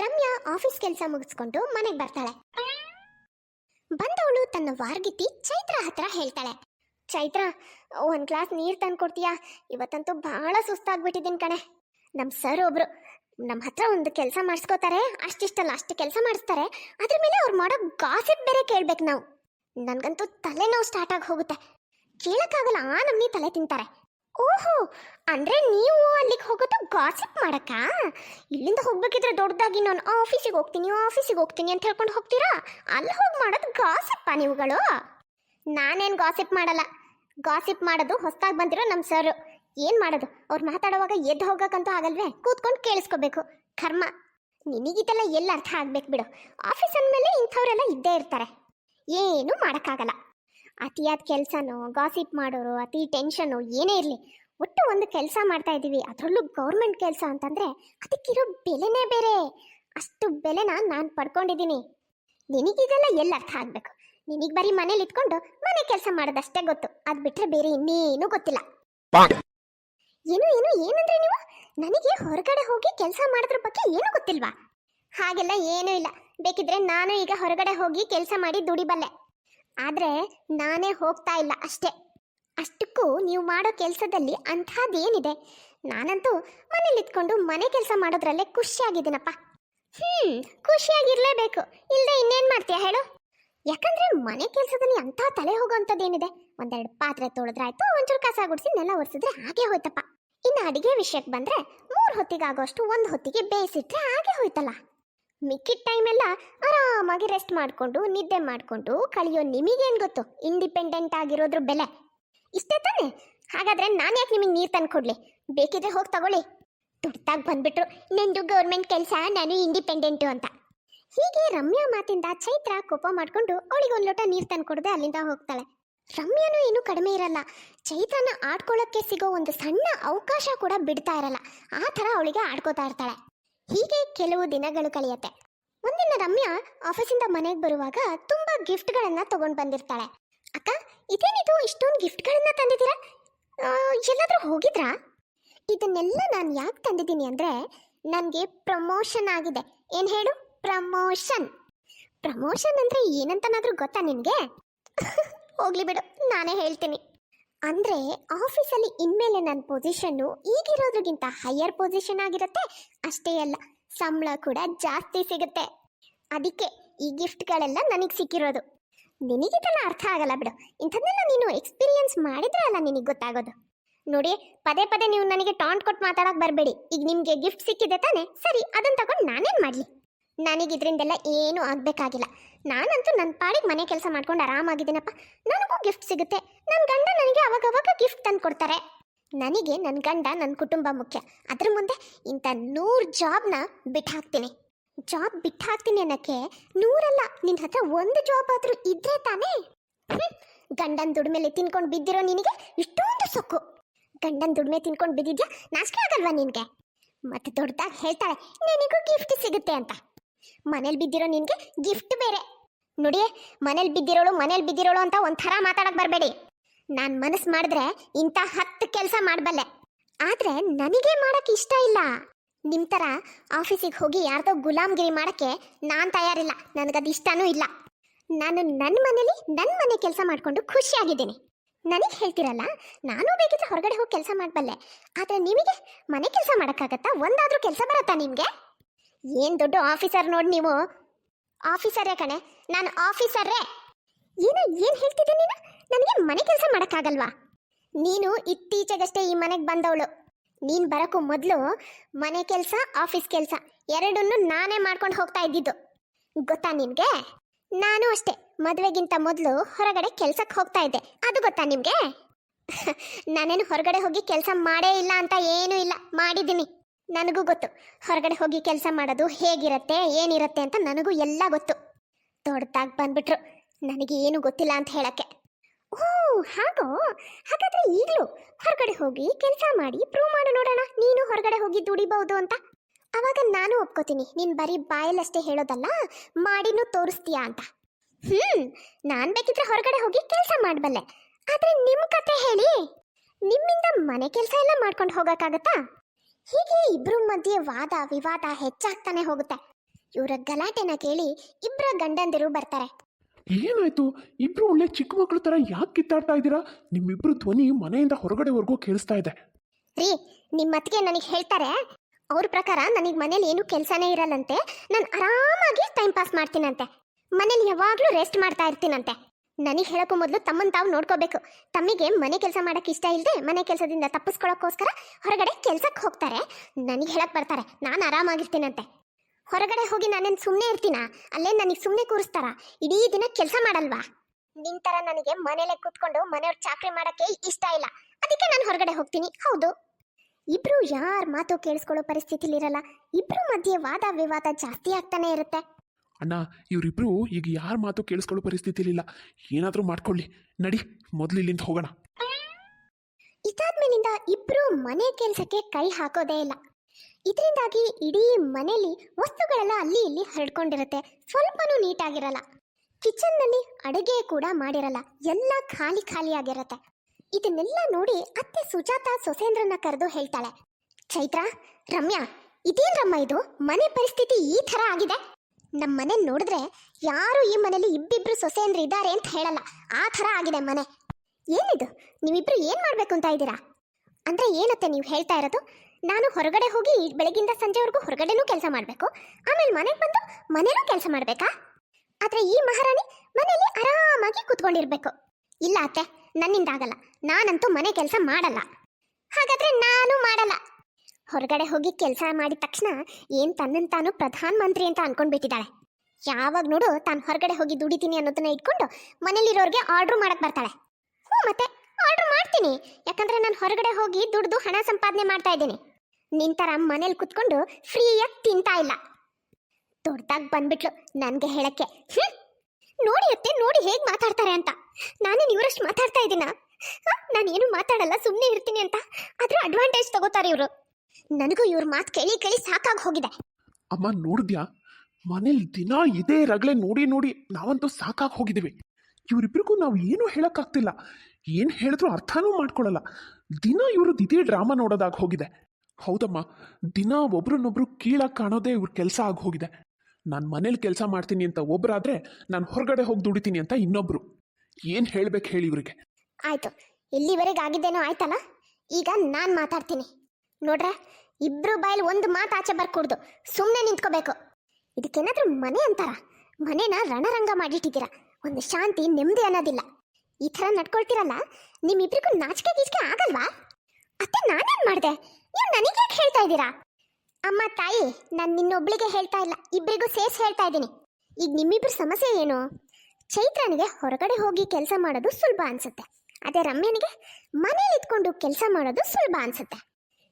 Ramya office ಕೆಲಸ ಮುಗಿಸ್ಕೊಂಡು ಮನೆಗೆ ಬರ್ತಾಳೆ. ಬಂದವಳು ತನ್ನ ವಾರ್ಗಿತಿ ಚೈತ್ರ ಹತ್ರ ಹೇಳ್ತಾಳೆ. ಚೈತ್ರ, ಒಂದ್ ಗ್ಲಾಸ್ ನೀರ್ ತಂದ್ಕೊಡ್ತೀಯಾ? ಇವತ್ತಂತೂ ಬಹಳ ಸುಸ್ತಾಗ್ಬಿಟ್ಟಿದ್ದೀನಿ ಕಣೆ. ನಮ್ ಸರ್ ಒಬ್ರು ನಮ್ಮ ಹತ್ರ ಒಂದು ಕೆಲಸ ಮಾಡಿಸ್ಕೋತಾರೆ, ಅಷ್ಟಿಷ್ಟಲ್ಲ, ಅಷ್ಟು ಕೆಲಸ ಮಾಡಿಸ್ತಾರೆ, ಅದ್ರ ಮೇಲೆ ಅವ್ರು ಮಾಡೋ ಗಾಸಿಪ್ ಬೇರೆ ಕೇಳ್ಬೇಕು ನಾವು. ನನ್ಗಂತೂ ತಲೆನೋವು ಸ್ಟಾರ್ಟ್ ಆಗಿ ಹೋಗುತ್ತೆ. ಕೇಳಕ್ಕಾಗಲ್ಲ, ಆ ನಮ್ಮಿ ತಲೆ ತಿಂತಾರೆ. ಓಹೋ, ಅಂದ್ರೆ ನೀವು ಅಲ್ಲಿಗೆ ಹೋಗೋದು ಗಾಸಿಪ್ ಮಾಡಕ್ಕ? ಇಲ್ಲಿಂದ ಹೋಗ್ಬೇಕಿದ್ರೆ ದೊಡ್ಡದಾಗಿ ನಾನು ಆಫೀಸಿಗೆ ಹೋಗ್ತೀನಿ ಆಫೀಸಿಗೆ ಹೋಗ್ತೀನಿ ಅಂತ ಹೇಳ್ಕೊಂಡು ಹೋಗ್ತೀರಾ? ಅಲ್ಲಿ ಹೋಗಿ ಮಾಡೋದು ಗಾಸಿಪ್ಪ ನೀವುಗಳು? ನಾನೇನು ಗಾಸಿಪ್ ಮಾಡಲ್ಲ. ಗಾಸಿಪ್ ಮಾಡೋದು ಹೊಸ್ದಾಗಿ ಬಂದಿರೋ ನಮ್ಮ ಸರ್ ಏನು ಮಾಡೋದು? ಅವ್ರು ಮಾತಾಡುವಾಗ ಎದ್ದು ಹೋಗಕ್ಕಂತೂ ಆಗಲ್ವೇ? ಕೂತ್ಕೊಂಡು ಕೇಳಿಸ್ಕೋಬೇಕು. ಕರ್ಮ. ನಿನಗಿದೆಲ್ಲ ಎಲ್ಲ ಅರ್ಥ ಆಗ್ಬೇಕು ಬಿಡು. ಆಫೀಸ್ ಅಂದಮೇಲೆ ಇಂಥವರೆಲ್ಲ ಇದ್ದೇ ಇರ್ತಾರೆ. ಏನೂ ಮಾಡೋಕ್ಕಾಗಲ್ಲ. ಅತಿಯಾದ ಕೆಲಸನೋ ಗಾಸಿಪ್ ಮಾಡೋರು ಅತಿ ಟೆನ್ಷನು ಏನೇ ಇರಲಿ ಒಟ್ಟು ಒಂದು ಕೆಲಸ ಮಾಡ್ತಾ ಇದ್ದೀವಿ ಅದರಲ್ಲೂ ಗೌರ್ಮೆಂಟ್ ಕೆಲಸ ಅಂತಂದರೆ ಅದಕ್ಕಿರೋ ಬೆಲೆನೇ ಬೇರೆ. ಅಷ್ಟು ಬೆಲೆನ ನಾನು ಪಡ್ಕೊಂಡಿದ್ದೀನಿ. ನಿನಗಿದೆಲ್ಲ ಎಲ್ಲ ಅರ್ಥ ಆಗಬೇಕು? ನಿನಗೆ ಬರೀ ಮನೇಲಿ ಇಟ್ಕೊಂಡು ಮನೆ ಕೆಲಸ ಮಾಡೋದಷ್ಟೇ ಗೊತ್ತು. ಅದು ಬಿಟ್ಟರೆ ಬೇರೆ ಇನ್ನೇನು ಗೊತ್ತಿಲ್ಲ. ಏನು ಏನು ಏನಂದ್ರೆ ನೀವು? ನನಗೆ ಹೊರಗಡೆ ಹೋಗಿ ಕೆಲಸ ಮಾಡೋದ್ರ ಬಗ್ಗೆ ಏನು ಗೊತ್ತಿಲ್ವಾ? ಹಾಗೆಲ್ಲ ಏನೂ ಇಲ್ಲ. ಬೇಕಿದ್ರೆ ನಾನು ಈಗ ಹೊರಗಡೆ ಹೋಗಿ ಕೆಲಸ ಮಾಡಿ ದುಡಿಬಲ್ಲೆ. ಆದರೆ ನಾನೇ ಹೋಗ್ತಾ ಇಲ್ಲ ಅಷ್ಟೇ. ಅಷ್ಟಕ್ಕೂ ನೀವು ಮಾಡೋ ಕೆಲಸದಲ್ಲಿ ಅಂಥದ್ದೇನಿದೆ ನಾನಂತೂ ಮನೇಲಿ ಇದ್ಕೊಂಡು ಮನೆ ಕೆಲಸ ಮಾಡೋದ್ರಲ್ಲೇ ಖುಷಿಯಾಗಿದ್ದೀನಪ್ಪ. ಹ್ಮ್, ಖುಷಿಯಾಗಿರ್ಲೇಬೇಕು. ಇಲ್ಲದೆ ಇನ್ನೇನು ಮಾಡ್ತೀಯ ಹೇಳು? ಯಾಕಂದ್ರೆ ಮನೆ ಕೆಲಸದಲ್ಲಿ ಅಂಥ ತಲೆ ಹೋಗೋಂಥದ್ದೇನಿದೆ? ಒಂದೆರಡು ಪಾತ್ರೆ ತೊಳೆದ್ರಾಯ್ತು, ಒಂಚೂರು ಕಸ ಗುಡಿಸಿ ನೆಲ ಒರೆಸಿದ್ರೆ ಹಾಗೆ ಹೋಯ್ತಪ್ಪ. ಇನ್ನು ಅಡಿಗೆ ವಿಷಯಕ್ಕೆ ಬಂದ್ರೆ ಮೂರು ಹೊತ್ತಿಗಾಗೋಷ್ಟು ಒಂದು ಹೊತ್ತಿಗೆ ಬೇಯಿಸಿಟ್ರೆ ಹಾಗೆ ಹೋಯ್ತಲ್ಲ. ಮಿಕ್ಕಿದ ಟೈಮೆಲ್ಲ ಆರಾಮಾಗಿ ರೆಸ್ಟ್ ಮಾಡಿಕೊಂಡು, ನಿದ್ದೆ ಮಾಡಿಕೊಂಡು ಕಳಿಯೋ ನಿಮಗೇನು ಗೊತ್ತು? ಇಂಡಿಪೆಂಡೆಂಟ್ ಆಗಿರೋದ್ರ ಬೆಲೆ. ಇಷ್ಟೇ ತಾನೆ? ಹಾಗಾದರೆ ನಾನು ಯಾಕೆ ನಿಮಗೆ ನೀರು ತಂದು ಕೊಡಲಿ? ಬೇಕಿದ್ರೆ ಹೋಗಿ ತಗೊಳ್ಳಿ. ತುರ್ತಾಗಿ ಬಂದುಬಿಟ್ರು, ನಂದು ಗೌರ್ಮೆಂಟ್ ಕೆಲಸ, ನಾನು ಇಂಡಿಪೆಂಡೆಂಟು ಅಂತ. ಹೀಗೆ ರಮ್ಯಾ ಮಾತಿಂದ ಚೈತ್ರ ಕೋಪ ಮಾಡಿಕೊಂಡು ಅವಳಿಗೆ ಒಂದು ಲೋಟ ನೀರು ತಂದು ಕೊಡದೆ ಅಲ್ಲಿಂದ ಹೋಗ್ತಾಳೆ. ರಮ್ಯಾನೂ ಏನು ಕಡಿಮೆ ಇರಲ್ಲ. ಚೈತ್ರನ ಆಡ್ಕೊಳ್ಳೋಕ್ಕೆ ಸಿಗೋ ಒಂದು ಸಣ್ಣ ಅವಕಾಶ ಕೂಡ ಬಿಡ್ತಾ ಇರಲ್ಲ. ಆ ಥರ ಅವಳಿಗೆ ಆಡ್ಕೋತಾ ಇರ್ತಾಳೆ. ಹೀಗೆ ಕೆಲವು ದಿನಗಳು ಕಳೆಯತ್ತೆ. ಒಂದಿನ ರಮ್ಯಾ ಆಫೀಸಿಂದ ಮನೆಗೆ ಬರುವಾಗ ತುಂಬಾ ಗಿಫ್ಟ್ಗಳನ್ನ ತಗೊಂಡು ಬಂದಿರ್ತಾಳೆ. ಅಕ್ಕ, ಇದೇನಿದು? ಇಷ್ಟೊಂದು ಗಿಫ್ಟ್ಗಳನ್ನ ತಂದಿದ್ದೀರಾ? ಎಲ್ಲಾದರೂ ಹೋಗಿದ್ರಾ? ಇದನ್ನೆಲ್ಲ ನಾನು ಯಾಕೆ ತಂದಿದ್ದೀನಿ ಅಂದರೆ, ನನಗೆ ಪ್ರಮೋಷನ್ ಆಗಿದೆ. ಏನು ಹೇಳು? ಪ್ರಮೋಷನ್. ಪ್ರಮೋಷನ್ ಅಂದರೆ ಏನಂತನಾದರೂ ಗೊತ್ತಾ ನಿನಗೆ? ಹೋಗ್ಲಿ ಬಿಡು, ನಾನೇ ಹೇಳ್ತೀನಿ. ಅಂದ್ರೆ ಆಫೀಸಲ್ಲಿ ಇನ್ಮೇಲೆ ನನ್ನ ಪೊಸಿಷನ್ನು ಈಗಿರೋದ್ರಿಗಿಂತ ಹೈಯರ್ ಪೊಸಿಷನ್ ಆಗಿರುತ್ತೆ? ಅಷ್ಟೇ ಅಲ್ಲ, ಸಂಬಳ ಕೂಡ ಜಾಸ್ತಿ ಸಿಗುತ್ತೆ. ಅದಕ್ಕೆ ಈ ಗಿಫ್ಟ್ಗಳೆಲ್ಲ ನನಗೆ ಸಿಕ್ಕಿರೋದು. ನಿನಗಿದೆಲ್ಲ ಅರ್ಥ ಆಗಲ್ಲ ಬಿಡು. ಇಂಥದ್ದೆಲ್ಲ ನೀನು ಎಕ್ಸ್ಪೀರಿಯನ್ಸ್ ಮಾಡಿದ್ರೆ ಅಲ್ಲ ನಿನಗೆ ಗೊತ್ತಾಗೋದು. ನೋಡಿ, ಪದೇ ಪದೇ ನೀವು ನನಗೆ ಟಾಂಟ್ ಕೊಟ್ಟು ಮಾತಾಡೋಕೆ ಬರಬೇಡಿ. ಈಗ ನಿಮಗೆ ಗಿಫ್ಟ್ ಸಿಕ್ಕಿದೆ ತಾನೆ? ಸರಿ ಅದನ್ನ ತಗೊಂಡು ನಾನೇನು ಮಾಡಲಿ? ನನಗೆ ಇದರಿಂದೆಲ್ಲ ಏನೂ ಆಗಬೇಕಾಗಿಲ್ಲ. ನಾನಂತೂ ನನ್ನ ಪಾಡಿಗೆ ಮನೆ ಕೆಲಸ ಮಾಡ್ಕೊಂಡು ಆರಾಮಾಗಿದ್ದೀನಪ್ಪ. ನನಗೂ ಗಿಫ್ಟ್ ಸಿಗುತ್ತೆ. ನನ್ನ ಗಂಡ ನನಗೆ ಅವಾಗವಾಗ ಗಿಫ್ಟ್ ತಂದು ಕೊಡ್ತಾರೆ. ನನಗೆ ನನ್ನ ಗಂಡ ನನ್ನ ಕುಟುಂಬ ಮುಖ್ಯ. ಅದ್ರ ಮುಂದೆ ಇಂಥ ನೂರು ಜಾಬ್ನ ಬಿಟ್ಟು ಹಾಕ್ತೀನಿ ಜಾಬ್ ಬಿಟ್ಟು ಹಾಕ್ತೀನಿ ಅನ್ನಕ್ಕೆ ನೂರಲ್ಲ ನಿನ್ನ ಹತ್ರ ಒಂದು ಜಾಬ್ ಆದರೂ ಇದ್ರೆ ತಾನೇ? ಗಂಡನ ದುಡಿಮೆಲೆ ತಿನ್ಕೊಂಡು ಬಿದ್ದಿರೋ ನಿನಗೆ ಇಷ್ಟೊಂದು ಸೊಕ್ಕು. ಗಂಡನ ದುಡಿಮೆ ತಿನ್ಕೊಂಡು ಬಿದ್ದಿದ್ಯಾ? ನಾಚಿಕೆ ಆಗಲ್ವಾ ನಿನಗೆ? ಮತ್ತೆ ದೊಡ್ಡದಾಗಿ ಹೇಳ್ತಾಳೆ, ನಿನಗೂ ಗಿಫ್ಟ್ ಸಿಗುತ್ತೆ ಅಂತ. ಮನೇಲಿ ಬಿದ್ದಿರೋ ನಿನಗೆ ಗಿಫ್ಟ್ ಬೇರೆ. ನೋಡಿ ಮನೇಲಿ ಬಿದ್ದಿರೋಳು ಮನೇಲಿ ಬಿದ್ದಿರೋಳು ಅಂತ ಒಂಥರ ಮಾತಾಡಕ್ ಬರಬೇಡಿ. ನಾನು ಮನಸ್ಸು ಮಾಡಿದ್ರೆ ಇಂಥ ಹತ್ತು ಕೆಲಸ ಮಾಡಬಲ್ಲೆ. ಆದ್ರೆ ನನಗೆ ಮಾಡಕ್ ಇಷ್ಟ ಇಲ್ಲ. ನಿಮ್ಮ ಥರ ಆಫೀಸಿಗೆ ಹೋಗಿ ಯಾರ್ದೋ ಗುಲಾಮ್ಗಿರಿ ಮಾಡಕ್ಕೆ ನಾನು ತಯಾರಿಲ್ಲ. ನನಗದು ಇಷ್ಟನೂ ಇಲ್ಲ. ನಾನು ನನ್ನ ಮನೇಲಿ ನನ್ನ ಮನೆ ಕೆಲಸ ಮಾಡಿಕೊಂಡು ಖುಷಿಯಾಗಿದ್ದೀನಿ. ನನಗೆ ಹೇಳ್ತಿರಲ್ಲ, ನಾನು ಬೇಕಿದ್ರೆ ಹೊರಗಡೆ ಹೋಗಿ ಕೆಲಸ ಮಾಡಬಲ್ಲೆ. ಆದರೆ ನಿಮಗೆ ಮನೆ ಕೆಲಸ ಮಾಡೋಕ್ಕಾಗತ್ತಾ? ಒಂದಾದ್ರೂ ಕೆಲಸ ಬರುತ್ತಾ ನಿಮಗೆ? ಏನು ದೊಡ್ಡ ಆಫೀಸರ್ ನೋಡಿ ನೀವು? ಆಫೀಸರೇ ಕಣೆ, ನಾನು ಆಫೀಸರೇ. ಏನು ಏನು ಹೇಳ್ತಿದ್ದೆ ನೀನು? ನನಗೆ ಮನೆ ಕೆಲಸ ಮಾಡೋಕ್ಕಾಗಲ್ವಾ? ನೀನು ಇತ್ತೀಚೆಗಷ್ಟೇ ಈ ಮನೆಗೆ ಬಂದವಳು. ನೀನು ಬರೋಕ್ಕೂ ಮೊದಲು ಮನೆ ಕೆಲಸ, ಆಫೀಸ್ ಕೆಲಸ ಎರಡನ್ನೂ ನಾನೇ ಮಾಡ್ಕೊಂಡು ಹೋಗ್ತಾ ಇದ್ದಿದ್ದು. ಗೊತ್ತಾ ನಿನಗೆ ನಾನು ಅಷ್ಟೇ ಮದುವೆಗಿಂತ ಮೊದಲು ಹೊರಗಡೆ ಕೆಲಸಕ್ಕೆ ಹೋಗ್ತಾ ಇದ್ದೆ. ಅದು ಗೊತ್ತಾ ನಿಮಗೆ? ನಾನೇನು ಹೊರಗಡೆ ಹೋಗಿ ಕೆಲಸ ಮಾಡೇ ಇಲ್ಲ ಅಂತ ಏನೂ ಇಲ್ಲ. ಮಾಡಿದ್ದೀನಿ. ನನಗೂ ಗೊತ್ತು. ಹೊರಗಡೆ ಹೋಗಿ ಕೆಲಸ ಮಾಡೋದು ಹೇಗಿರುತ್ತೆ, ಏನಿರುತ್ತೆ ಅಂತ ನನಗೂ ಎಲ್ಲ ಗೊತ್ತು. ದೊಡ್ಡದಾಗಿ ಬಂದ್ಬಿಟ್ರು. ನನಗೆ ಏನು ಗೊತ್ತಿಲ್ಲ ಅಂತ ಹೇಳಕ್ಕೆ. ಓ, ಹಾಗೋ? ಹಾಗಾದ್ರೆ ಈಗಲೂ ಹೊರಗಡೆ ಹೋಗಿ ಕೆಲಸ ಮಾಡಿ ಪ್ರೂವ್ ಮಾಡು ನೋಡೋಣ. ನೀನು ಹೊರಗಡೆ ಹೋಗಿ ದುಡಿಬಹುದು ಅಂತ. ಅವಾಗ ನಾನು ಒಪ್ಕೋತೀನಿ. ನೀನು ಬರೀ ಬಾಯಲ್ಲಷ್ಟೇ ಹೇಳೋದಲ್ಲ, ಮಾಡಿನೂ ತೋರಿಸ್ತೀಯಾ ಅಂತ. ಹ್ಮ್, ನಾನು ಬೇಕಿದ್ರೆ ಹೊರಗಡೆ ಹೋಗಿ ಕೆಲಸ ಮಾಡಬಲ್ಲೆ. ಆದ್ರೆ ನಿಮ್ಮ ಕತೆ ಹೇಳಿ. ನಿಮ್ಮಿಂದ ಮನೆ ಕೆಲಸ ಎಲ್ಲ ಮಾಡ್ಕೊಂಡು ಹೋಗಕ್ಕಾಗತ್ತಾ? ಹೀಗೆ ಇಬ್ರ ಮಧ್ಯೆ ವಾದ ವಿವಾದ ಹೆಚ್ಚಾಗ್ತಾನೆ ಹೋಗುತ್ತೆ. ಇವರ ಗಲಾಟೆನ ಕೇಳಿ ಇಬ್ಬರ ಗಂಡಂದಿರು ಬರ್ತಾರೆ. ಏನಾಯ್ತು? ಇಬ್ರು ಒಳ್ಳೆ ಚಿಕ್ಕ ಮಕ್ಕಳ ತರ ಯಾಕೆ ಕಿತ್ತಾಡ್ತಾ ಇದ್ದೀರಾ? ನಿಮ್ಮಿಬ್ರು ಧ್ವನಿ ಮನೆಯಿಂದ ಹೊರಗಡೆವರೆಗೂ ಕೇಳಿಸ್ತಾ ಇದೆ. ರೀ ನಿಮ್ಮ ಅತ್ತಿಗೆ ನನಗೆ ಹೇಳ್ತಾರೆ ಅವ್ರ ಪ್ರಕಾರ ನನಗೆ ಮನೇಲಿ ಏನು ಕೆಲಸನೇ ಇರಲ್ಲಂತೆ ನಾನು ಆರಾಮಾಗಿ ಟೈಮ್ ಪಾಸ್ ಮಾಡ್ತೀನಂತೆ. ಮನೇಲಿ ಯಾವಾಗಲೂ ರೆಸ್ಟ್ ಮಾಡ್ತಾ ಇರ್ತೀನಂತೆ. ನನಗೆ ಹೇಳಕ್ಕೂ ಮೊದಲು ತಮ್ಮನ್ನು ತಾವು ನೋಡ್ಕೋಬೇಕು. ತಮ್ಮಿಗೆ ಮನೆ ಕೆಲಸ ಮಾಡೋಕ್ಕೆ ಇಷ್ಟ ಇಲ್ಲದೆ ಮನೆ ಕೆಲಸದಿಂದ ತಪ್ಪಿಸ್ಕೊಳ್ಳೋಕ್ಕೋಸ್ಕರ ಹೊರಗಡೆ ಕೆಲಸಕ್ಕೆ ಹೋಗ್ತಾರೆ. ನನಗೆ ಹೇಳಕ್ ಬರ್ತಾರೆ, ನಾನು ಆರಾಮಾಗಿರ್ತೀನಂತೆ. ಹೊರಗಡೆ ಹೋಗಿ ನಾನೇನು ಸುಮ್ಮನೆ ಇರ್ತೀನ? ಅಲ್ಲೇ ನನಗೆ ಸುಮ್ಮನೆ ಕೂರಿಸ್ತಾರ? ಇಡೀ ದಿನ ಕೆಲಸ ಮಾಡಲ್ವಾ? ನಿನ್ ತರ ನನಗೆ ಮನೇಲೆ ಕೂತ್ಕೊಂಡು ಮನೆಯವ್ರ ಚಾಕ್ರಿ ಮಾಡಕ್ಕೆ ಇಷ್ಟ ಇಲ್ಲ. ಅದಕ್ಕೆ ನಾನು ಹೊರಗಡೆ ಹೋಗ್ತೀನಿ. ಹೌದು. ಇಬ್ರು ಯಾರ ಮಾತು ಕೇಳಿಸ್ಕೊಳ್ಳೋ ಪರಿಸ್ಥಿತಿಲಿರಲ್ಲ. ಇಬ್ರು ಮಧ್ಯೆ ವಾದ ವಿವಾದ ಜಾಸ್ತಿ ಆಗ್ತಾನೆ ಇರುತ್ತೆ. ಅಣ್ಣ ಇವರಿಬ್ಬರು ಈಗ ಯಾರ ಮಾತು ಕೇಳಿಸ್ಕೊಳ್ಳೋ ಪರಿಸ್ಥಿತಿಲಿಲ್ಲ. ಏನಾದರೂ ಮಾಡ್ಕೊಳ್ಳಿ. ನಡಿ, ಮೊದಲು ಇಲ್ಲಿಂದ ಹೋಗೋಣ. ಇದಾದ್ಮೇಲಿಂದ ಇಬ್ರು ಮನೆ ಕೆಲ್ಸಕ್ಕೆ ಕೈ ಹಾಕೋದೇ ಇಲ್ಲ. ಇದರಿಂದಾಗಿ ಇಡೀ ಮನೆಯಲ್ಲಿ ವಸ್ತುಗಳೆಲ್ಲ ಅಲ್ಲಿ ಇಲ್ಲಿ ಹರಡ್ಕೊಂಡಿರುತ್ತೆ. ಸ್ವಲ್ಪನೂ ನೀಟಾಗಿರಲ್ಲ. ಕಿಚನ್ನಲ್ಲಿ ಅಡುಗೆ ಕೂಡ ಮಾಡಿರಲ್ಲ. ಎಲ್ಲ ಖಾಲಿ ಖಾಲಿ ಆಗಿರತ್ತೆ. ಇದನ್ನೆಲ್ಲ ನೋಡಿ ಅತ್ತೆ ಸುಜಾತ ಸೊಸೇಂದ್ರನ ಕರೆದು ಹೇಳ್ತಾಳೆ. ಚೈತ್ರ, ರಮ್ಯಾ ಇದೇನ್ರಮ್ಮ ಇದು? ಮನೆ ಪರಿಸ್ಥಿತಿ ಈ ಥರ ಆಗಿದೆ? ನಮ್ಮ ಮನೆ ನೋಡಿದ್ರೆ ಯಾರು ಈ ಮನೇಲಿ ಇಬ್ಬಿಬ್ರು ಸೊಸೆಯಂದ್ರೆ ಇದ್ದಾರೆ ಅಂತ ಹೇಳಲ್ಲ. ಆ ಥರ ಆಗಿದೆ ಮನೆ. ಏನಿದು? ನೀವಿಬ್ರು ಏನು ಮಾಡಬೇಕು ಅಂತ ಇದ್ದೀರಾ? ಅಂದ್ರೆ ಏನತ್ತೆ ನೀವು ಹೇಳ್ತಾ ಇರೋದು? ನಾನು ಹೊರಗಡೆ ಹೋಗಿ ಬೆಳಗಿಂದ ಸಂಜೆವರೆಗೂ ಹೊರಗಡೆನೂ ಕೆಲಸ ಮಾಡಬೇಕು. ಆಮೇಲೆ ಮನೆಗೆ ಬಂದು ಮನೇಲೂ ಕೆಲಸ ಮಾಡಬೇಕಾ? ಆದರೆ ಈ ಮಹಾರಾಣಿ ಮನೆಯಲ್ಲಿ ಆರಾಮಾಗಿ ಕೂತ್ಕೊಂಡಿರಬೇಕು. ಇಲ್ಲ ಅತ್ತೆ, ನನ್ನಿಂದ ಆಗಲ್ಲ. ನಾನಂತೂ ಮನೆ ಕೆಲಸ ಮಾಡಲ್ಲ. ಹಾಗಾದ್ರೆ ನಾನು ಮಾಡಲ್ಲ. ಹೊರಗಡೆ ಹೋಗಿ ಕೆಲಸ ಮಾಡಿದ ತಕ್ಷಣ ಏನ್ ತನ್ನನ್ ತಾನು ಪ್ರಧಾನ ಮಂತ್ರಿ ಅಂತ ಅನ್ಕೊಂಡ್ಬಿಟ್ಟಿದ್ದಾಳೆ ಯಾವಾಗ ನೋಡು ತಾನು ಹೊರಗಡೆ ಹೋಗಿ ದುಡಿತೀನಿ ಅನ್ನೋದನ್ನ ಇಟ್ಕೊಂಡು ಮನೇಲಿರೋರಿಗೆ ಆರ್ಡರ್ ಮಾಡಕ್ಕೆ ಬರ್ತಾಳೆ. ಹ್ಞೂ ಮತ್ತೆ ಆರ್ಡರ್ ಮಾಡ್ತೀನಿ. ಯಾಕಂದ್ರೆ ನಾನು ಹೊರಗಡೆ ಹೋಗಿ ದುಡ್ದು ಹಣ ಸಂಪಾದನೆ ಮಾಡ್ತಾ ಇದ್ದೀನಿ. ನಿನ್ ಥರ ಮನೇಲಿ ಕುತ್ಕೊಂಡು ಫ್ರೀಯಾಗಿ ತಿಂತಾ ಇಲ್ಲ. ದೊಡ್ಡದಾಗಿ ಬಂದ್ಬಿಟ್ಲು ನನಗೆ ಹೇಳಕ್ಕೆ. ನೋಡಿ ಅತ್ತೆ, ನೋಡಿ ಹೇಗೆ ಮಾತಾಡ್ತಾರೆ ಅಂತ. ನಾನೇನು ಇವರಷ್ಟು ಮಾತಾಡ್ತಾ ಇದ್ದೀನ? ನಾನು ಏನು ಮಾತಾಡಲ್ಲ ಸುಮ್ಮನೆ ಇರ್ತೀನಿ ಅಂತ. ಅದ್ರ ಅಡ್ವಾಂಟೇಜ್ ತಗೋತಾರೆ ಇವರು. ನನಗೂ ಇವ್ರ ಮಾತು ಕೇಳಿ ಕೇಳಿ ಸಾಕಾಗಿ ಹೋಗಿದೆ. ಅಮ್ಮ ನೋಡಿದ್ಯಾ? ಮನೇಲಿ ದಿನ ಇದೇ ರಗಳೆ ನೋಡಿ ನೋಡಿ ನಾವಂತೂ ಸಾಕಾಗಿ ಹೋಗಿದ್ದೀವಿ. ಇವರಿಬ್ಬರಿಗೂ ನಾವು ಏನೂ ಹೇಳೋಕ್ಕಾಗ್ತಿಲ್ಲ. ಏನು ಹೇಳಿದ್ರು ಅರ್ಥನೂ ಮಾಡ್ಕೊಳ್ಳಲ್ಲ ದಿನ ಇವ್ರದ್ದು ಇದೇ ಡ್ರಾಮಾ ನೋಡೋದಾಗ ಹೋಗಿದೆ. ಹೌದಮ್ಮ ದಿನ ಒಬ್ರನ್ನೊಬ್ರು ಕೀಳಾಗಿ ಕಾಣೋದೇ ಇವ್ರ ಕೆಲಸ ಆಗಿ ಹೋಗಿದೆ. ನಾನು ಮನೇಲಿ ಕೆಲಸ ಮಾಡ್ತೀನಿ ಅಂತ ಒಬ್ಬರಾದ್ರೆ ನಾನು ಹೊರಗಡೆ ಹೋಗಿ ದುಡಿತೀನಿ ಅಂತ ಇನ್ನೊಬ್ರು. ಏನು ಹೇಳ್ಬೇಕು ಹೇಳಿ ಇವರಿಗೆ. ಆಯ್ತು ಇಲ್ಲಿವರೆಗೆ ಆಗಿದ್ದೇನೋ ಆಯ್ತಲ್ಲ? ಈಗ ನಾನು ಮಾತಾಡ್ತೀನಿ. ನೋಡ್ರೆ, ಇಬ್ರು ಬಾಯಲ್ಲಿ ಒಂದು ಮಾತು ಆಚೆ ಬರ್ಕೂಡ್ದು. ಸುಮ್ಮನೆ ನಿಂತ್ಕೋಬೇಕು. ಇದಕ್ಕೇನಾದ್ರೂ ಮನೆ ಅಂತಾರ? ಮನೇನ ರಣರಂಗ ಮಾಡಿಟ್ಟಿದ್ದೀರಾ? ಒಂದು ಶಾಂತಿ ನೆಮ್ಮದಿ ಅನ್ನೋದಿಲ್ಲ. ಈ ಥರ ನಡ್ಕೊಳ್ತೀರಲ್ಲ, ನಿಮ್ಮಿಬ್ರಿಗೂ ನಾಚಿಕೆ ಗೀಚಿಕೆ ಆಗಲ್ವಾ? ಅತ್ತೆ, ನಾನೇನು ಮಾಡಿದೆ? ನೀವು ನನಗೆ ಯಾಕೆ ಹೇಳ್ತಾ ಇದ್ದೀರಾ? ಅಮ್ಮ, ತಾಯಿ, ನಾನು ನಿನ್ನೊಬ್ಳಿಗೆ ಹೇಳ್ತಾ ಇಲ್ಲ. ಇಬ್ಬರಿಗೂ ಸೇರ್ಸಿ ಹೇಳ್ತಾ ಇದ್ದೀನಿ. ಈಗ ನಿಮ್ಮಿಬ್ರ ಸಮಸ್ಯೆ ಏನು? ಚೈತ್ರನಿಗೆ ಹೊರಗಡೆ ಹೋಗಿ ಕೆಲಸ ಮಾಡೋದು ಸುಲಭ ಅನ್ಸುತ್ತೆ. ಅದೇ ರಮ್ಯನಿಗೆ ಮನೇಲಿ ಇದ್ಕೊಂಡು ಕೆಲಸ ಮಾಡೋದು ಸುಲಭ ಅನ್ಸುತ್ತೆ.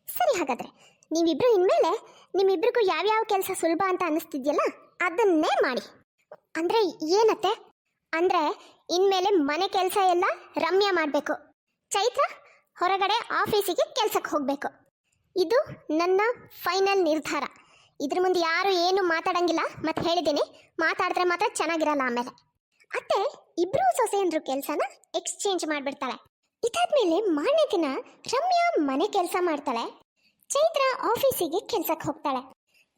ಸರಿ ಹಾಗಾದ್ರೆ ನೀವಿಬ್ಬರು ಇನ್ಮೇಲೆ ನಿಮ್ಮಿಬ್ಬರಿಗೂ ಯಾವ್ಯಾವ ಕೆಲಸ ಸುಲಭ ಅಂತ ಅನ್ನಿಸ್ತಿದ್ಯಲ್ಲ, ಅದನ್ನೇ ಮಾಡಿ. ಅಂದ್ರೆ ಏನತ್ತೆ? ಅಂದ್ರೆ ಇನ್ಮೇಲೆ ಮನೆ ಕೆಲಸ ಎಲ್ಲ ರಮ್ಯ ಮಾಡಬೇಕು. ಚೈತ್ರ ಹೊರಗಡೆ ಆಫೀಸಿಗೆ ಕೆಲಸಕ್ಕೆ ಹೋಗಬೇಕು. ಇದು ನನ್ನ ಫೈನಲ್ ನಿರ್ಧಾರ. ಇದ್ರ ಮುಂದೆ ಯಾರು ಏನು ಮಾತಾಡಂಗಿಲ್ಲ ಮತ್ತೆ ಹೇಳಿದ್ದೀನಿ, ಮಾತಾಡಿದ್ರೆ ಮಾತ್ರ ಚೆನ್ನಾಗಿರಲ್ಲ ಆಮೇಲೆ. ಅತ್ತೆ ಇಬ್ಬರೂ ಸೊಸೆಯಂದ್ರು ಕೆಲಸನ ಎಕ್ಸ್ಚೇಂಜ್ ಮಾಡ್ಬಿಡ್ತಾಳೆ. ಇದಾದ್ಮೇಲೆ ಮಾರನೇ ದಿನ ರಮ್ಯಾ ಮನೆ ಕೆಲಸ ಮಾಡ್ತಾಳೆ. ಚೈತ್ರ ಆಫೀಸಿಗೆ ಕೆಲ್ಸಕ್ಕೆ ಹೋಗ್ತಾಳೆ.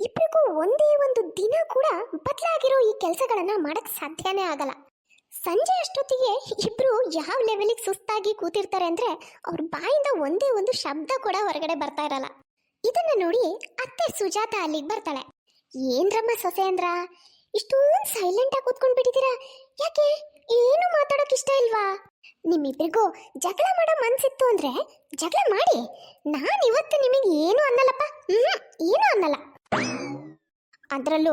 ಇಬ್ಬರಿಗೂ ಒಂದೇ ಒಂದು ದಿನ ಕೂಡ ಬದಲಾಗಿರೋ ಈ ಕೆಲಸಗಳನ್ನ ಮಾಡಕ್ ಸಾಧ್ಯನೇ ಆಗಲ್ಲ. ಸಂಜೆ ಅಷ್ಟೊತ್ತಿಗೆ ಇಬ್ರು ಯಾವ ಲೆವೆಲಿಗೆ ಸುಸ್ತಾಗಿ ಕೂತಿರ್ತಾರೆ ಅಂದ್ರೆ ಅವ್ರ ಬಾಯಿಂದ ಒಂದೇ ಒಂದು ಶಬ್ದ ಕೂಡ ಹೊರಗಡೆ ಬರ್ತಾ ಇರಲ್ಲ. ಇದನ್ನ ನೋಡಿ ಅತ್ತೆ ಸುಜಾತ ಅಲ್ಲಿಗೆ ಬರ್ತಾಳೆ. ಏನ್ರಮ್ಮ ಸೊಸೆ ಅಂದ್ರ ಇಷ್ಟೊಂದು ಸೈಲೆಂಟ್ ಆಗಿ ಕೂತ್ಕೊಂಡ್ ಬಿಟ್ಟಿದ್ದೀರಾ ಯಾಕೆ? ಏನು ಮಾತಾಡೋಕ್ ಇಷ್ಟ ಇಲ್ವಾ? ನಿಮ್ಮಿಬ್ರಿಗೂ ಜಗಳ ಮಾಡೋ ಮನ್ಸಿತ್ತು ಅಂದ್ರೆ ಜಗಳ ಮಾಡಿ. ನಾನು ಇವತ್ತು ನಿಮಗೆ ಏನು ಅನ್ನಲ್ಲಪ್ಪ? ಹ್ಮ್ ಏನು ಅನ್ನಲ್ಲ. ಅದರಲ್ಲೂ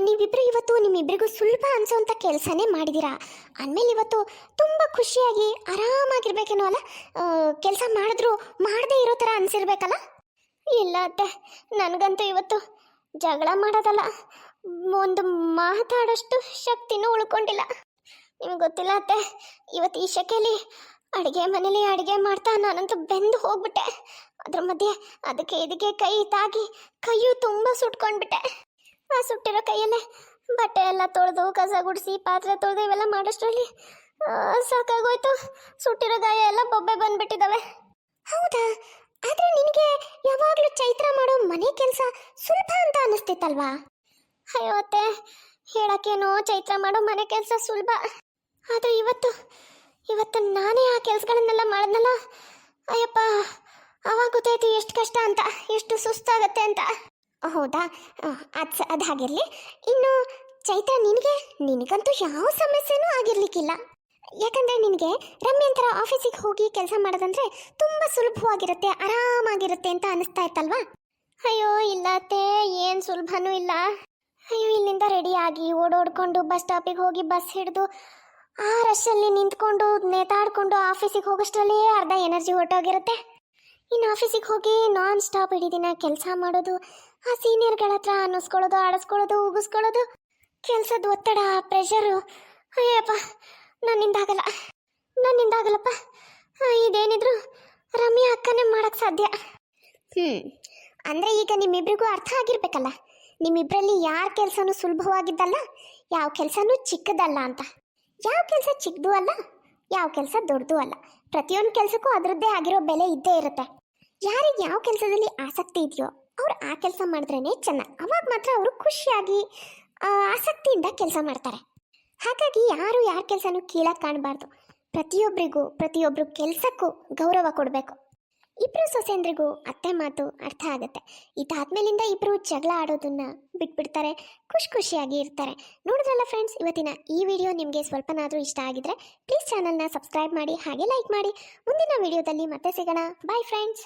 ನೀವಿಬ್ರು ಇವತ್ತು ನಿಮ್ಮಿಬ್ರಿಗೂ ಸುಲಭ ಅನ್ಸೋಂಥ ಕೆಲಸನೇ ಮಾಡಿದ್ದೀರಾ ಅಂದಮೇಲೆ ಇವತ್ತು ತುಂಬ ಖುಷಿಯಾಗಿ ಆರಾಮಾಗಿರ್ಬೇಕೇನೋ ಅಲ್ಲ? ಕೆಲಸ ಮಾಡಿದ್ರು ಮಾಡದೇ ಇರೋ ಥರ ಅನ್ಸಿರ್ಬೇಕಲ್ಲ? ಇಲ್ಲ ಅತ್ತೆ, ನನಗಂತೂ ಇವತ್ತು ಜಗಳ ಮಾಡೋದಲ್ಲ. ಒಂದು ಮಾತಾಡೋಷ್ಟು ಶಕ್ತಿನೂ ಉಳ್ಕೊಂಡಿಲ್ಲ. ನಿಮ್ಗೆ ಗೊತ್ತಿಲ್ಲ ಅತ್ತೆ ಇವತ್ತು ಈ ಶೆಕೆಯಲ್ಲಿ ಅಡುಗೆ ಮನೇಲಿ ಅಡುಗೆ ಮಾಡ್ತಾ ನಾನಂತೂ ಬೆಂದು ಹೋಗ್ಬಿಟ್ಟೆ. ಅದ್ರ ಮಧ್ಯೆ ಅದಕ್ಕೆ ಇದಕ್ಕೆ ಕೈ ತಾಗಿ ಕೈಯು ತುಂಬ ಸುಟ್ಕೊಂಡ್ಬಿಟ್ಟೆ. ಆ ಸುಟ್ಟಿರೋ ಕೈಯಲ್ಲೇ ಬಟ್ಟೆ ಎಲ್ಲ ತೊಳೆದು, ಕಸ ಗುಡಿಸಿ, ಪಾತ್ರೆ ತೊಳೆದು ಇವೆಲ್ಲ ಮಾಡೋಷ್ಟರಲ್ಲಿ ಸಾಕಾಗೋಯ್ತು. ಸುಟ್ಟಿರೋ ಗಾಯ ಎಲ್ಲ ಬೊಬ್ಬೆ ಬಂದ್ಬಿಟ್ಟಿದ್ದಾವೆ ಹೌದಾ? ಆದ್ರೆ ನಿನಗೆ ಯಾವಾಗಲೂ ಚೈತ್ರ ಮಾಡೋ ಮನೆ ಕೆಲಸ ಸುಲಭ ಅಂತ ಅನಿಸ್ತಿತ್ತಲ್ವಾ? ಅಯ್ಯೋ ಅತ್ತೆ, ಹೇಳಕ್ಕೇನೋ ಚೈತ್ರ ಮಾಡೋ ಮನೆ ಕೆಲಸ ಸುಲಭ. ಆದರೆ ಇವತ್ತು ಇವತ್ತು ನಾನೇ ಆ ಕೆಲಸಗಳನ್ನೆಲ್ಲ ಮಾಡಿದ್ನಲ್ಲ? ಅಯ್ಯಪ್ಪ, ಅವಾಗ ಗೊತ್ತಾಯ್ತು ಎಷ್ಟು ಕಷ್ಟ ಅಂತ, ಎಷ್ಟು ಸುಸ್ತಾಗತ್ತೆ ಅಂತ. ಹೌದಾ? ಅದು ಅದು ಹಾಗಿರಲಿ. ಇನ್ನು ಚೈತ್ರ ನಿನಗೆ, ನಿನಗಂತೂ ಯಾವ ಸಮಸ್ಯೆನೂ ಆಗಿರ್ಲಿಕ್ಕಿಲ್ಲ. ಯಾಕಂದ್ರೆ ನಿನಗೆ ರಮ್ಯಂತರ ಆಫೀಸಿಗೆ ಹೋಗಿ ಕೆಲಸ ಮಾಡೋದಂದ್ರೆ ತುಂಬ ಸುಲಭವಾಗಿರುತ್ತೆ, ಆರಾಮಾಗಿರುತ್ತೆ ಅಂತ ಅನಿಸ್ತಾ ಇತ್ತಲ್ವಾ? ಅಯ್ಯೋ ಇಲ್ಲ ಅತ್ತೆ ಏನು ಸುಲಭನೂ ಇಲ್ಲ. ಅಯ್ಯೋ, ಇಲ್ಲಿಂದ ರೆಡಿಯಾಗಿ ಓಡೋಡ್ಕೊಂಡು ಬಸ್ ಸ್ಟಾಪಿಗೆ ಹೋಗಿ ಬಸ್ ಹಿಡಿದು ಆ ರಶಲ್ಲಿ ನಿಂತ್ಕೊಂಡು ನೇತಾಡ್ಕೊಂಡು ಆಫೀಸಿಗೆ ಹೋಗೋಷ್ಟರಲ್ಲೇ ಅರ್ಧ ಎನರ್ಜಿ ಹೊರಟೋಗಿರುತ್ತೆ. ಇನ್ನು ಆಫೀಸಿಗೆ ಹೋಗಿ ನಾನ್ ಸ್ಟಾಪ್ ಇಡೀ ದಿನ ಕೆಲಸ ಮಾಡೋದು ಆ ಸೀನಿಯರ್ಗಳ ಹತ್ರ ಅನ್ನಿಸ್ಕೊಳ್ಳೋದು ಆಡಿಸ್ಕೊಳ್ಳೋದು ಉಗಿಸ್ಕೊಳ್ಳೋದು ಕೆಲಸದ ಒತ್ತಡ ಪ್ರೆಷರು ಅಯ್ಯಪ್ಪ ನನ್ನಿಂದಾಗಲ್ಲ ನನ್ನಿಂದಾಗಲ್ಲಪ್ಪ ಇದೇನಿದ್ರು ರಮ್ಯಾ ಅಕ್ಕನೇ ಮಾಡಕ್ ಸಾಧ್ಯ. ಹ್ಞೂ ಅಂದರೆ ಈಗ ನಿಮ್ಮಿಬ್ರಿಗೂ ಅರ್ಥ ಆಗಿರ್ಬೇಕಲ್ಲ. ನಿಮ್ಮಿಬ್ಬರಲ್ಲಿ ಯಾರ ಕೆಲಸನೂ ಸುಲಭವಾಗಿದ್ದಲ್ಲ ಯಾವ ಕೆಲಸನೂ ಚಿಕ್ಕದಲ್ಲ ಅಂತ. ಯಾವ ಕೆಲಸ ಚಿಕ್ಕದು ಅಲ್ಲ, ಯಾವ ಕೆಲಸ ದೊಡ್ಡದು ಅಲ್ಲ. ಪ್ರತಿಯೊಂದು ಕೆಲಸಕ್ಕೂ ಅದರದ್ದೇ ಆಗಿರೋ ಬೆಲೆ ಇದ್ದೇ ಇರುತ್ತೆ. ಯಾರಿಗೆ ಯಾವ ಕೆಲಸದಲ್ಲಿ ಆಸಕ್ತಿ ಇದೆಯೋ, ಅವ್ರು ಆ ಕೆಲಸ ಮಾಡಿದ್ರೇ ಚೆನ್ನ. ಅವಾಗ ಮಾತ್ರ ಅವರು ಖುಷಿಯಾಗಿ ಆಸಕ್ತಿಯಿಂದ ಕೆಲಸ ಮಾಡ್ತಾರೆ. ಹಾಗಾಗಿ ಯಾರು ಯಾರ ಕೆಲಸನೂ ಕೀಳಾಗಿ ಕಾಣಬಾರ್ದು. ಪ್ರತಿಯೊಬ್ಬರಿಗೂ ಪ್ರತಿಯೊಬ್ಬರು ಕೆಲಸಕ್ಕೂ ಗೌರವ ಕೊಡಬೇಕು. ಇಬ್ಬರು ಸೊಸೆಂದ್ರಿಗೂ ಅತ್ತೆ ಮಾತು ಅರ್ಥ ಆಗುತ್ತೆ. ಇದಾದ್ಮೇಲಿಂದ ಇಬ್ಬರು ಜಗಳ ಆಡೋದನ್ನ ಬಿಟ್ಬಿಡ್ತಾರೆ, ಖುಷಿ ಖುಷಿಯಾಗಿ ಇರ್ತಾರೆ. ನೋಡಿದ್ರಲ್ಲ ಫ್ರೆಂಡ್ಸ್ ಇವತ್ತಿನ ಈ ವಿಡಿಯೋ ನಿಮಗೆ ಸ್ವಲ್ಪನಾದರೂ ಇಷ್ಟ ಆಗಿದ್ರೆ ಪ್ಲೀಸ್ ಚಾನಲ್ನ ಸಬ್ಸ್ಕ್ರೈಬ್ ಮಾಡಿ, ಹಾಗೆ ಲೈಕ್ ಮಾಡಿ. ಮುಂದಿನ ವಿಡಿಯೋದಲ್ಲಿ ಮತ್ತೆ ಸಿಗೋಣ. Bye friends